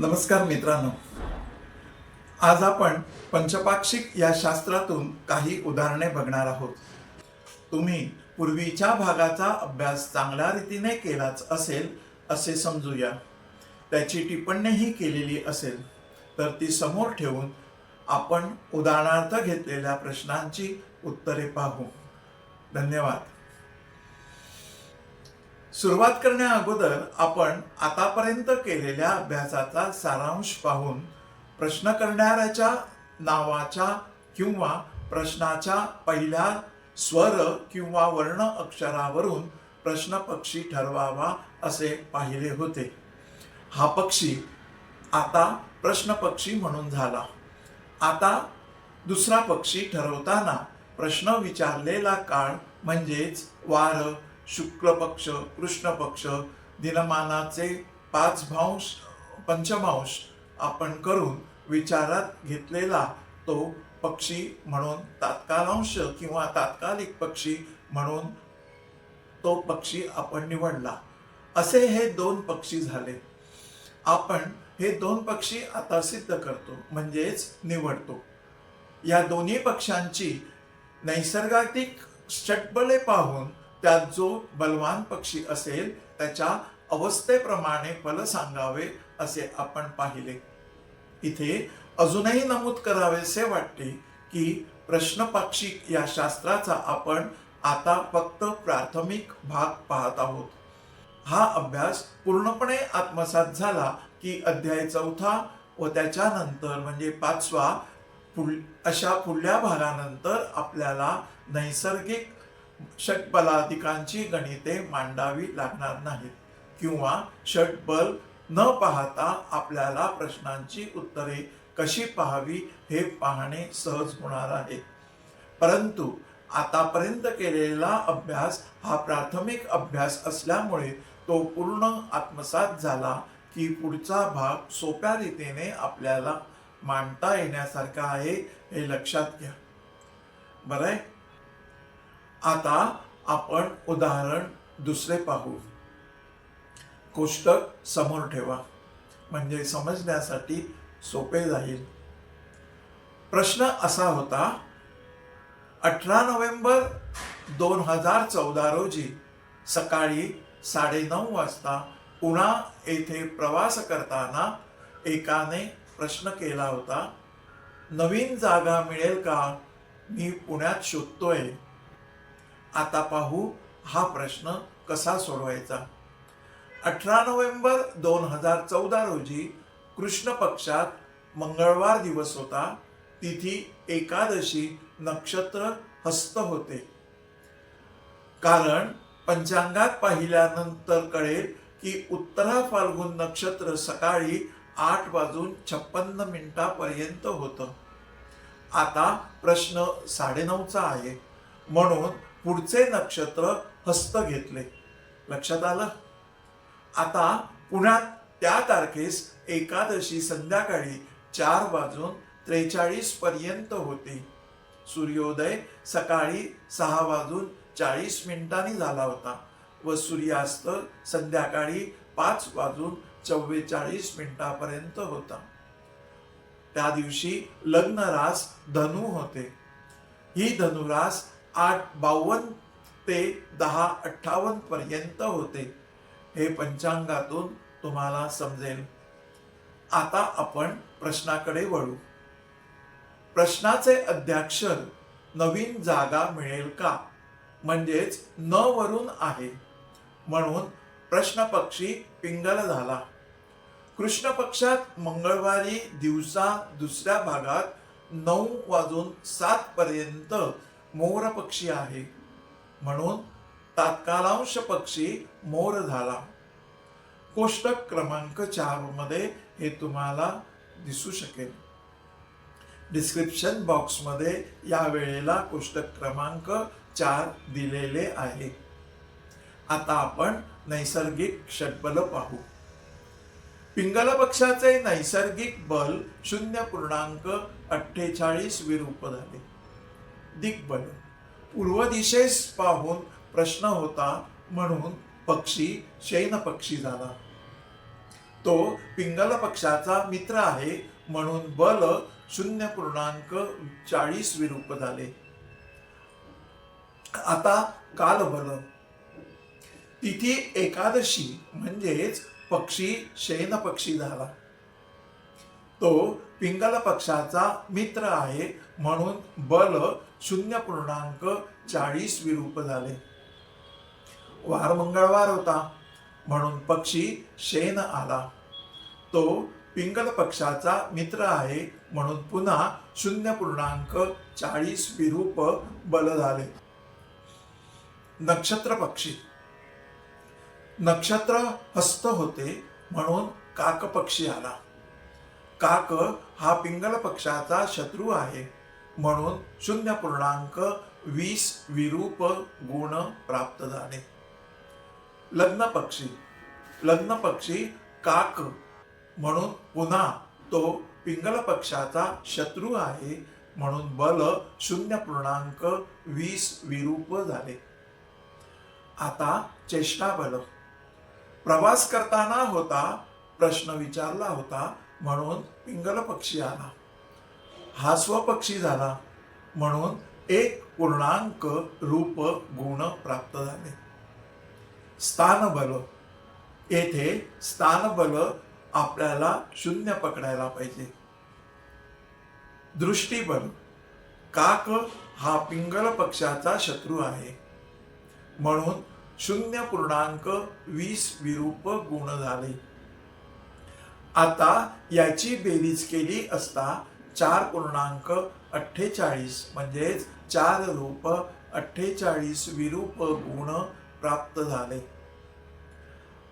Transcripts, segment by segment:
नमस्कार मित्रांनो. आज आपण पंचपाक्षिक या शास्त्रातून काही उदाहरणे बघणार आहोत. तुम्ही पूर्वीच्या भागाचा अभ्यास चांगल्या रीतीने केलाच असेल असे समजूया. त्याची टिप्पणीही केलेली असेल तर ती समोर ठेवून आपण उदाहरणार्थ घेतलेल्या प्रश्नांची उत्तरे पाहू. धन्यवाद. सुरुवात करण्या अगोदर आपण आतापर्यंत केलेल्या अभ्यासाचा सारांश पाहून प्रश्न करणाऱ्याच्या नावाच्या किंवा प्रश्नाच्या पहिल्या स्वर किंवा वर्ण अक्षरावरून प्रश्न पक्षी ठरवावा असे पाहिले होते. हा पक्षी आता प्रश्न पक्षी म्हणून झाला. आता दुसरा पक्षी ठरवताना प्रश्न विचारलेला काळ म्हणजेच वार शुक्ल पक्ष कृष्ण पक्ष दिनमानाचे पाच भांश पंचमांश आपण करून विचारात घेतलेला तो पक्षी म्हणून तात्कालांश किंवा तात्कालिक पक्षी म्हणून तो पक्षी आपण निवडला. असे हे दोन पक्षी झाले. आपण हे दोन पक्षी आता सिद्ध करतो म्हणजेच निवडतो. या दोन्ही पक्ष्यांची नैसर्गिक षटबले पाहून त्यात जो बलवान पक्षी असेल त्याच्या अवस्थेप्रमाणे फल सांगावे असे आपण पाहिले. इथे अजूनही नमूद करावेसे वाटते की प्रश्नपाक्षिक या शास्त्राचा आपण आता फक्त प्राथमिक भाग पाहत आहोत. हा अभ्यास पूर्णपणे आत्मसात झाला की अध्याय चौथा व त्याच्यानंतर म्हणजे पाचवा पुढ अशा पुढल्या भागानंतर आपल्याला नैसर्गिक षटबलाधिकांची गणिते मांडावी लागणार नाहीत किंवा षटबल न पाहता आपल्याला प्रश्नांची उत्तरे कशी पाहावी हे पाहणे सहज होणार आहे. परंतु आतापर्यंत केलेला अभ्यास हा प्राथमिक अभ्यास असल्यामुळे तो पूर्ण आत्मसात झाला की पुढचा भाग सोप्या रीतीने आपल्याला मांडता येण्यासारखा आहे हे लक्षात घ्या. बरं आहे? आता आपण उदाहरण दुसरे पाहू. कोष्टक समोर ठेवा. म्हणजे समजण्यासाठी सोपे जाईल. प्रश्न असा होता अठरा नोव्हेंबर दोन हजार चौदा रोजी सकाळी साडेनऊ वाजता पुणा येथे प्रवास करताना एकाने प्रश्न केला होता नवीन जागा मिळेल का? मी पुण्यात शोधतोय. आता पाहू हा प्रश्न कसा सोडवायचा? अठरा नोव्हेंबर दोन हजार चौदा रोजी कृष्ण पक्षात मंगळवार दिवस होता. तिथी एकादशी नक्षत्र हस्त होते. कारण पंचांगात पाहिल्यानंतर कळेल की उत्तरा फाल्गुन नक्षत्र सकाळी आठ वाजून छप्पन्न मिनिटापर्यंत होतं. आता प्रश्न साडेनऊचा आहे. म्हणून पुढचे नक्षत्र हस्त घेतले. लक्षात आलं? आता पुण्यात त्या तारखेस एकादशी संध्याकाळी चार वाजून त्रेचाळीस पर्यंत होते. सूर्योदय सकाळी सहा वाजून चाळीस मिनिटांनी झाला होता व सूर्यास्त संध्याकाळी पाच वाजून चव्वेचाळीस मिनिटापर्यंत होता. त्या दिवशी लग्नरास धनु होते. ही धनुरास आठ बावन्न ते दहा अठ्ठावन्न पर्यंत होते. हे पंचांगातून तुम्हाला समजेल. आता आपण प्रश्नाकडे वळू. प्रश्नाचे अध्याक्षर नवीन जागा मिळेल का? म्हणजेच न वरून आहे. म्हणून प्रश्न पक्षी पिंगल झाला. कृष्ण पक्षात मंगळवारी दिवसा दुसऱ्या भागात नऊ वाजून सात पर्यंत मोर पक्षी आहे. म्हणून तात्कालांश पक्षी मोर झाला. कोष्टक क्रमांक चारमध्ये हे तुम्हाला दिसू शकेल. डिस्क्रिप्शन बॉक्समध्ये या वेळेला कोष्टक क्रमांक चार दिलेले आहे. आता आपण नैसर्गिक षटबल पाहू. पिंगल पक्षाचे नैसर्गिक बल शून्य पूर्णांक अठ्ठेचाळीस विरूप झाले. दिग्बल. पूर्व दिशेस पाहून प्रश्न होता म्हणून पक्षी शैन पक्षी झाला. तो पिंगल पक्षाचा मित्र आहे म्हणून बल शून्य पूर्णांक चाळीस विरूप झाले. आता काल बल तिथी एकादशी म्हणजेच पक्षी शैन पक्षी झाला. तो पिंगल पक्षाचा मित्र आहे म्हणून बल शून्य पूर्णांक चाळीस विरूप झाले. वार मंगळवार होता म्हणून पक्षी शेन आला. तो पिंगल पक्षाचा मित्र आहे म्हणून पुन्हा शून्य पूर्णांक चाळीस विरूप बल झाले. नक्षत्र पक्षी. नक्षत्र हस्त होते म्हणून काक पक्षी आला. काक हा पिंगल पक्षाचा शत्रू आहे. म्हणून शून्य पूर्णांक वीस विरूप गुण प्राप्त झाले. लग्न पक्षी. लग्न पक्षी काक म्हणून पुन्हा तो पिंगल पक्षाचा शत्रू आहे म्हणून बल शून्य पूर्णांक वीस विरूप झाले. आता चेष्टा बल. प्रवास करताना होता प्रश्न विचारला होता म्हणून पिंगल पक्षी आला. हा स्वपक्षी झाला म्हणून एक पूर्णांक रूप गुण प्राप्त झाले. स्थानबल. येथे स्थानबल आपल्याला शून्य पकडायला पाहिजे. दृष्टीबल. काक हा पिंगल पक्षाचा शत्रू आहे. म्हणून शून्य पूर्णांक वीस विरूप गुण झाले. आता याची बेरीज केली असता चार पूर्णांक अठ्ठेचाळीस म्हणजेच चार रूप अठ्ठेचाळीस विरूप गुण प्राप्त झाले.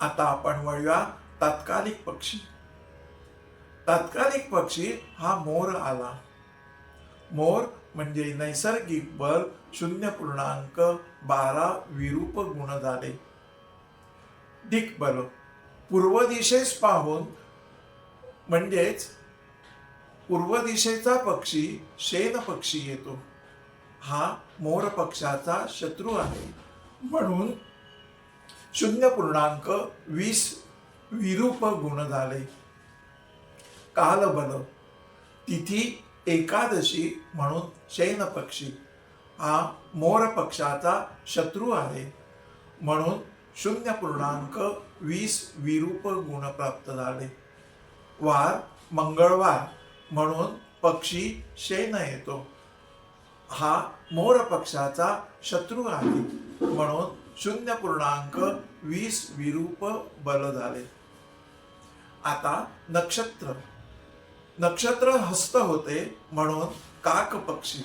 आता आपण वळूया तात्कालिक पक्षी. तात्कालिक पक्षी हा मोर आला. मोर म्हणजे नैसर्गिक बल शून्य पूर्णांक बारा विरूप गुण झाले. दिग्बल पूर्व दिशेस पाहून म्हणजेच पूर्व दिशेचा पक्षी शेन पक्षी येतो. हा मोर पक्षाचा शत्रू आहे. म्हणून शून्य पूर्णांक वीस विरूप गुण झाले. कालबल तिथी एकादशी म्हणून शैन पक्षी. हा मोर पक्षाचा शत्रू आहे. म्हणून शून्य पूर्णांक वीस विरूप गुण प्राप्त झाले. वार मंगळवार म्हणून पक्षी शेण येतो. हा मोर पक्षाचा शत्रू आहे. म्हणून शून्य पूर्णांक वीस विरूप बल झाले. आता नक्षत्र. नक्षत्र हस्त होते म्हणून काक पक्षी.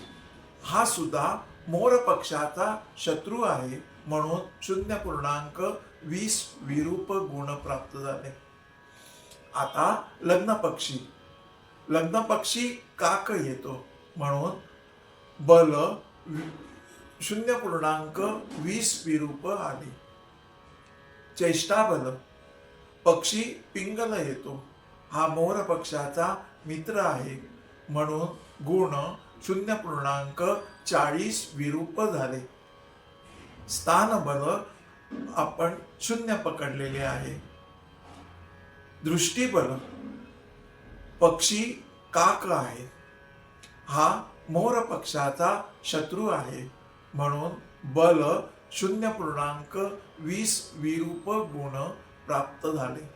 हा सुद्धा मोर पक्षाचा शत्रू आहे. म्हणून शून्य पूर्णांक वीस विरूप गुण प्राप्त झाले. आता लग्न पक्षी. लग्न पक्षी काक येतो म्हणून बल शून्य पूर्णांक वीस विरूप आले. चेष्टाबल पक्षी पिंगल येतो. हा मोर पक्षाचा मित्र आहे म्हणून गुण शून्य पूर्णांक चाळीस विरूप झाले. स्थान बल आपण शून्य पकडलेले आहे. दृष्टीबल पक्षी काक आहे हा मोर पक्षाचा शत्रू आहे. म्हणून बल शून्य पूर्णांक वीस विरूप गुण प्राप्त झाले.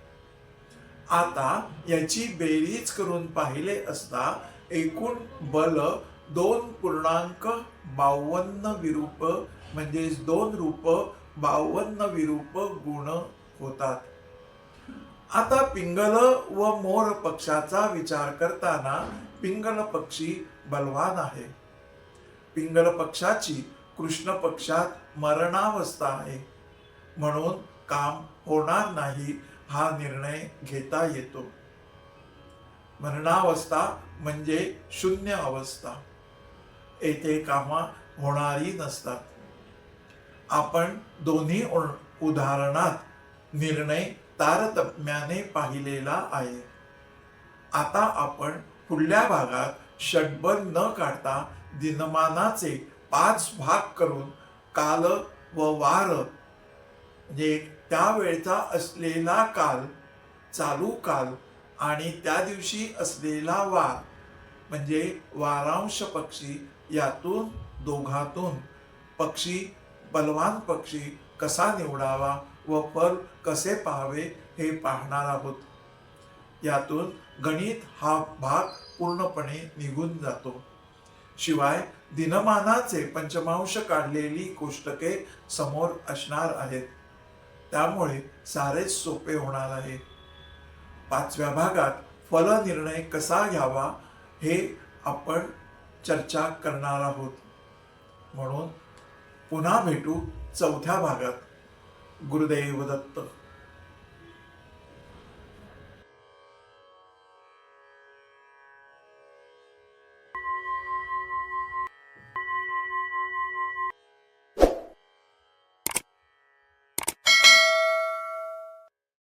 आता याची बेरीज करून पाहिले असता एकूण बल दोन पूर्णांक बावन्न विरूप म्हणजेच दोन रूप बावन्न विरूप गुण होतात. आता पिंगल व मोर पक्षाचा विचार करताना पिंगल पक्षी बलवान आहे. पिंगल पक्षाची कृष्ण पक्षात मरणावस्था आहे. म्हणून काम होणार नाही हा निर्णय घेता येतो. मरणावस्था म्हणजे शून्य अवस्था. येथे कामा होणारी नसतात. आपण दोन्ही उ- उदाहरणात निर्णय तारतम्याने पाहिलेला आहे. आता आपण पुढल्या भागात षटबल न काढता दिनमानाचे पाच भाग करून काल व वार म्हणजे त्यावेळचा असलेला काल चालू काल आणि त्या दिवशी असलेला वार म्हणजे वारांश पक्षी यातून दोघातून पक्षी बलवान पक्षी कसा निवडावा व फल कसे पाहावे हे पाहणार आहोत. यातून गणित हा भाग पूर्णपणे निघून जातो. शिवाय दिनमानाचे पंचमांश काढलेली कोष्टके समोर असणार आहेत. त्यामुळे सारेच सोपे होणार आहे. पाचव्या भागात फलनिर्णय कसा घ्यावा हे आपण चर्चा करणार आहोत. म्हणून पुन्हा भेटू चौथ्या भागात. गुरुदेव दत्त